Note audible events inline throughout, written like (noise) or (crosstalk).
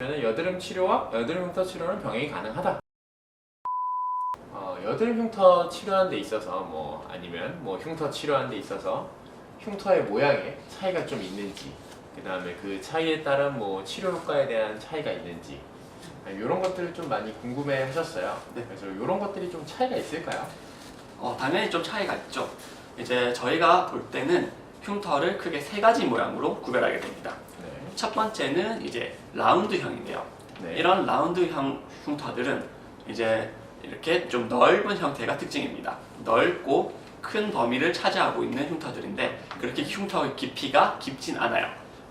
여드름 치료와 여드름 흉터 치료는 병행이 가능하다. 어, 여드름 흉터 치료하는 데 있어서 뭐 아니면 뭐 흉터 치료하는 데 있어서 흉터의 모양에 차이가 좀 있는지 그 다음에 그 차이에 따른 뭐 치료 효과에 대한 차이가 있는지 이런 것들을 좀 많이 궁금해 하셨어요. 네. 그래서 이런 것들이 좀 차이가 있을까요? 어, 당연히 좀 차이가 있죠. 이제 저희가 볼 때는 흉터를 크게 세 가지 모양으로 구별하게 됩니다. 네. 첫 번째는 이제 라운드형인데요. 네. 이런 라운드형 흉터들은 이제 이렇게 좀 넓은 형태가 특징입니다. 넓고 큰 범위를 차지하고 있는 흉터들인데 그렇게 흉터의 깊이가 깊진 않아요.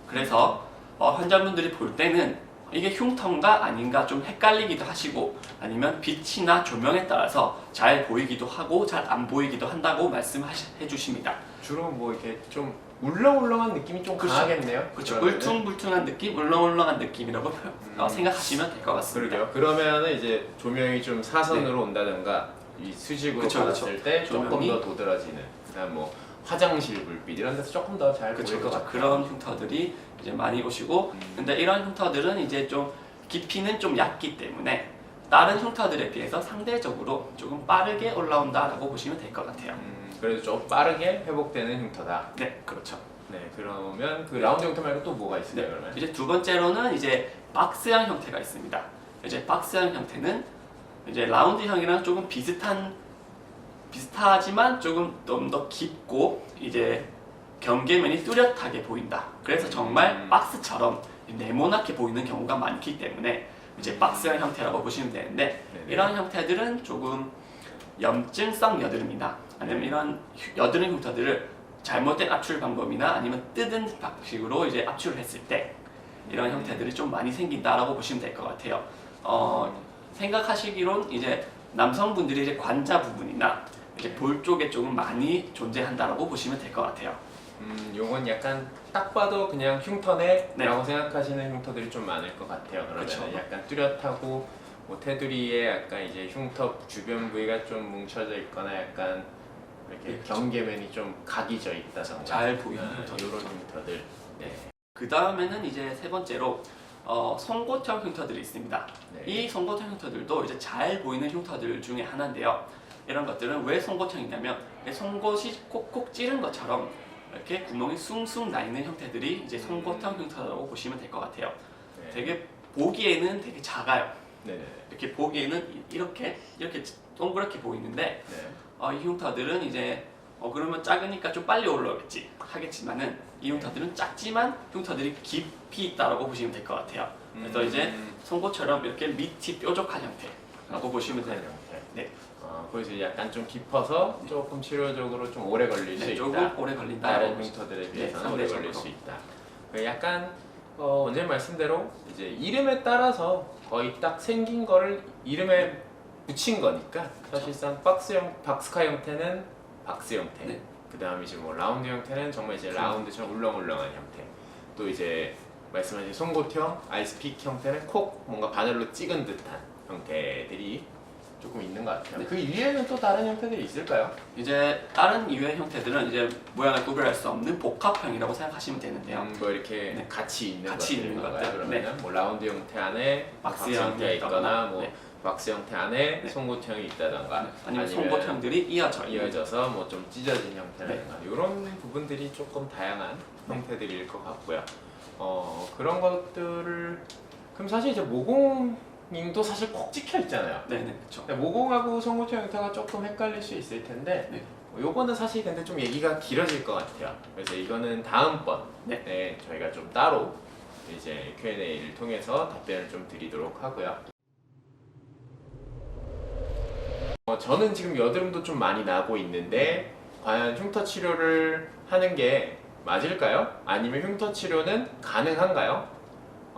그래서 어, 환자분들이 볼 때는 이게 흉터인가 아닌가 좀 헷갈리기도 하시고 아니면 빛이나 조명에 따라서 잘 보이기도 하고 잘 안 보이기도 한다고 말씀해 주십니다. 주로 뭐 이렇게 좀 울렁울렁한 느낌이 좀 그렇죠. 강하겠네요. 그렇죠. 그러면은. 울퉁불퉁한 느낌, 울렁울렁한 느낌이라고 표- (laughs) 어, 음. 생각하시면 될 것 같습니다. 그러게요. 그러면은 이제 조명이 좀 사선으로 온다든가 이 수직으로 네. 그쵸, 받았을 때 조금 조명이- 더 도드라지는 그다음 뭐 화장실 불빛 이런 데서 조금 더 잘 보일 것 그렇죠. 같아요. 그런 흉터들이 이제 많이 오시고, 음. 근데 이런 흉터들은 이제 좀 깊이는 좀 얕기 때문에 다른 흉터들에 비해서 상대적으로 조금 빠르게 올라온다라고 보시면 될 것 같아요. 음, 그래도 좀 빠르게 회복되는 흉터다. 네, 그렇죠. 네, 그러면 그 라운드 흉터 말고 또 뭐가 있어요? 네, 그러면? 이제 두 번째로는 이제 박스형 형태가 있습니다. 이제 박스형 형태는 이제 라운드형이랑 조금 비슷한 비슷하지만 조금 좀 더 깊고 이제 경계면이 뚜렷하게 보인다. 그래서 정말 음. 박스처럼 네모나게 보이는 경우가 많기 때문에 이제 박스형 형태라고 보시면 되는데 네네. 이런 형태들은 조금 염증성 여드름이나 아니면 이런 휴- 여드름 흉터들을 잘못된 압출 방법이나 아니면 뜯은 방식으로 이제 압출을 했을 때 이런 형태들이 좀 많이 생긴다라고 보시면 될 것 같아요. 어, 생각하시기론 이제 남성분들이 이제 관자 부분이나 이제 볼 쪽에 조금 많이 존재한다라고 보시면 될 것 같아요. 음, 요건 약간 딱 봐도 그냥 흉터네라고 네. 생각하시는 흉터들이 좀 많을 것 같아요. 그러면 그쵸. 약간 뚜렷하고 뭐 테두리에 약간 이제 흉터 주변 부위가 좀 뭉쳐져 있거나 약간 이렇게. 경계면이 좀 각이 져 있다던가 잘 보이는 아, 흉터들. 이런 흉터들. 네. 그 다음에는 이제 세 번째로 어, 송곳형 흉터들이 있습니다. 네. 이 송곳형 흉터들도 이제 잘 보이는 흉터들 중에 하나인데요. 이런 것들은 왜 송곳형이냐면 이 송곳이 콕콕 찌른 것처럼 이렇게 구멍이 숭숭 나 있는 형태들이 이제 송곳형 흉터라고 보시면 될 것 같아요. 네. 되게 보기에는 되게 작아요. 네네. 이렇게 보기에는 이- 이렇게 이렇게 동그랗게 보이는데 네. 어, 이 흉터들은 이제 어, 그러면 작으니까 좀 빨리 올라오겠지 하겠지만은 이 흉터들은 작지만 흉터들이 깊이 있다라고 보시면 될 것 같아요. 그래서 이제 음, 송곳처럼 이렇게 밑이 뾰족한 형태라고 보시면 돼요. 형태. 네. 어, 그래서 약간 좀 깊어서 조금 치료적으로 좀 오래 걸릴 수 네, 있다. 조금 오래 걸린다. 다른 흉터들에 비해서는 네, 오래. 걸릴 수 있다. 그 약간 어, 원장님 말씀대로 이제 이름에 따라서 거의 딱 생긴 거를 이름에 붙인 거니까 사실상 박스형 박스카 형태는 박스 형태. 네. 그다음 이제 뭐 라운드 형태는 정말 이제 그렇죠. 라운드처럼 울렁울렁한 형태. 또 이제 말씀하신 송곳형, 아이스픽 형태는 콕 뭔가 바늘로 찍은 듯한 형태들이 조금 있는 것 같아요. 네. 그 위에는 또 다른 형태들이 있을까요? 이제 다른 이외의 형태들은 이제 모양을 구별할 수 없는 복합형이라고 생각하시면 되는데요. 음, 뭐 이렇게 네. 같이 있는 같이 있는 건가요? 것들. 그러면 뭐 라운드 형태 안에 박스 박스 형태가 형태 있거나 있거나, 뭐 네. 박스 형태 안에 네. 송곳형이 있다던가 아니면 송곳형들이 이어져 있는 이어져서 뭐 좀 찢어진 형태라든가 이런 부분들이 조금 다양한 형태들일 것 같고요. 어 그런 것들을 그럼 사실 이제 모공 도 사실 콕 찍혀 있잖아요. 네네 그렇죠. 근데 모공하고 송곳형 형태가 조금 헷갈릴 수 있을 텐데 네. 뭐 요거는 사실 근데 좀 얘기가 길어질 것 같아요. 그래서 이거는 다음번 네. 네, 저희가 좀 따로 이제 Q&A를 통해서 답변을 좀 드리도록 하고요. 어, 저는 지금 여드름도 좀 많이 나고 있는데 과연 흉터 치료를 하는 게 맞을까요? 아니면 흉터 치료는 가능한가요?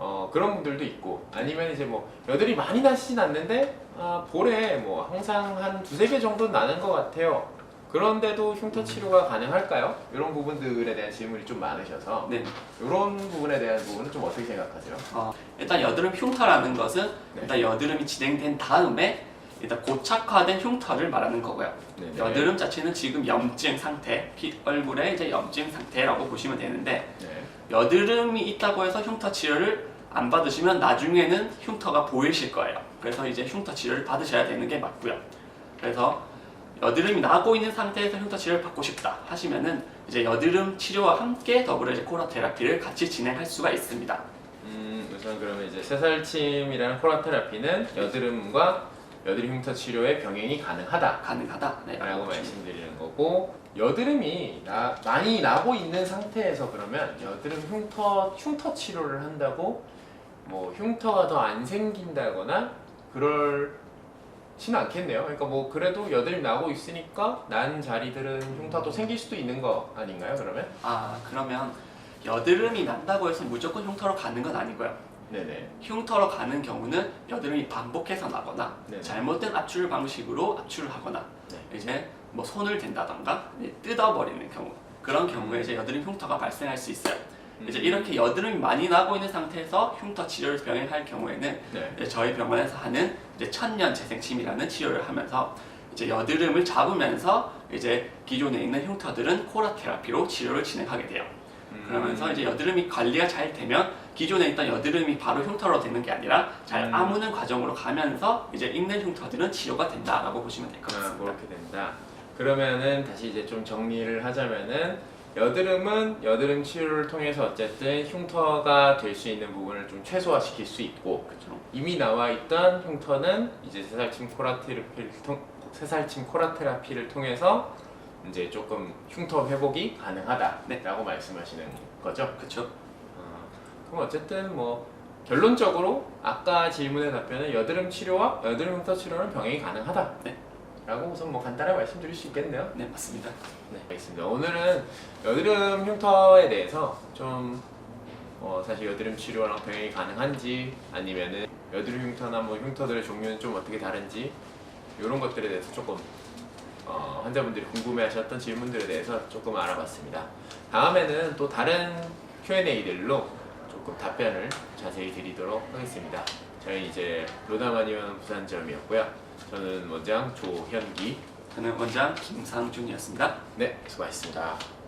어, 그런 분들도 있고 아니면 이제 뭐 여드름이 많이 나시진 않는데 아, 볼에 뭐 항상 한 두세 개 정도 나는 것 같아요. 그런데도 흉터 치료가 가능할까요? 이런 부분들에 대한 질문이 좀 많으셔서 네. 이런 부분에 대한 부분은 좀 어떻게 생각하세요? 어, 일단 여드름 흉터라는 것은 네. 일단 여드름이 진행된 다음에 일단 고착화된 흉터를 말하는 거고요. 네, 여드름 자체는 지금 염증 상태, 피, 얼굴에 이제 염증 상태라고 보시면 되는데 네. 여드름이 있다고 해서 흉터 치료를 안 받으시면 나중에는 흉터가 보이실 거예요. 그래서 이제 흉터 치료를 받으셔야 되는 게 맞고요. 그래서 여드름이 나고 있는 상태에서 흉터 치료를 받고 싶다 하시면은 이제 여드름 치료와 함께 더불어 이제 코라 테라피를 같이 진행할 수가 있습니다. 음, 우선 그러면 이제 새살침이라는 코라 테라피는 여드름과 여드름 흉터 치료의 병행이 가능하다. 가능하다. 네, 라고 보시면 말씀드리는 거고 여드름이 나, 많이 나고 있는 상태에서 그러면 여드름 흉터 흉터 치료를 한다고 뭐 흉터가 더 안 생긴다거나 그럴지는 않겠네요. 그러니까 뭐 그래도 여드름 나고 있으니까 난 자리들은 흉터도 생길 수도 있는 거 아닌가요? 그러면? 아 그러면 여드름이 난다고 해서 무조건 흉터로 가는 건 아니고요. 네네. 흉터로 가는 경우는 여드름이 반복해서 나거나 네네. 잘못된 압출 방식으로 압출을 하거나 네. 이제 뭐 손을 댄다던가 이제 뜯어버리는 경우 그런 경우에 음. 이제 여드름 흉터가 발생할 수 있어요. 이제 음. 이렇게 여드름이 많이 나고 있는 상태에서 흉터 치료를 병행할 경우에는 네. 이제 저희 병원에서 하는 이제 천년 재생침이라는 치료를 하면서 이제 여드름을 잡으면서 이제 기존에 있는 흉터들은 코라 테라피로 치료를 진행하게 돼요. 그러면서 음. 이제 여드름이 관리가 잘 되면 기존에 있던 여드름이 바로 흉터로 되는 게 아니라 잘 음. 아무는 과정으로 가면서 이제 있는 흉터들은 치료가 된다라고 보시면 될 것 아, 같습니다. 그렇게 된다. 그러면은 다시 이제 좀 정리를 하자면은 여드름은 여드름 치료를 통해서 어쨌든 흉터가 될 수 있는 부분을 좀 최소화시킬 수 있고 그렇죠. 이미 나와 있던 흉터는 이제 새살침 코라 테라피를 통 새살침 코라 테라피를 통해서 이제 조금 흉터 회복이 가능하다라고 네. 말씀하시는 거죠. 그렇죠. 어, 그럼 어쨌든 뭐 결론적으로 아까 질문의 답변은 여드름 치료와 여드름 흉터 치료는 병행이 가능하다. 네. 라고 우선 뭐 간단하게 말씀드릴 수 있겠네요. 네 맞습니다. 네, 알겠습니다. 오늘은 여드름 흉터에 대해서 좀 어, 사실 여드름 치료랑 병행이 가능한지 아니면은 여드름 흉터나 뭐 흉터들의 종류는 좀 어떻게 다른지 이런 것들에 대해서 조금 어, 환자분들이 궁금해하셨던 질문들에 대해서 조금 알아봤습니다. 다음에는 또 다른 Q&A들로 조금 답변을 자세히 드리도록 하겠습니다. 저희 이제 로다마니원 부산점이었고요. 저는 원장 조현기. 저는 원장 김상준이었습니다. 네, 수고하셨습니다.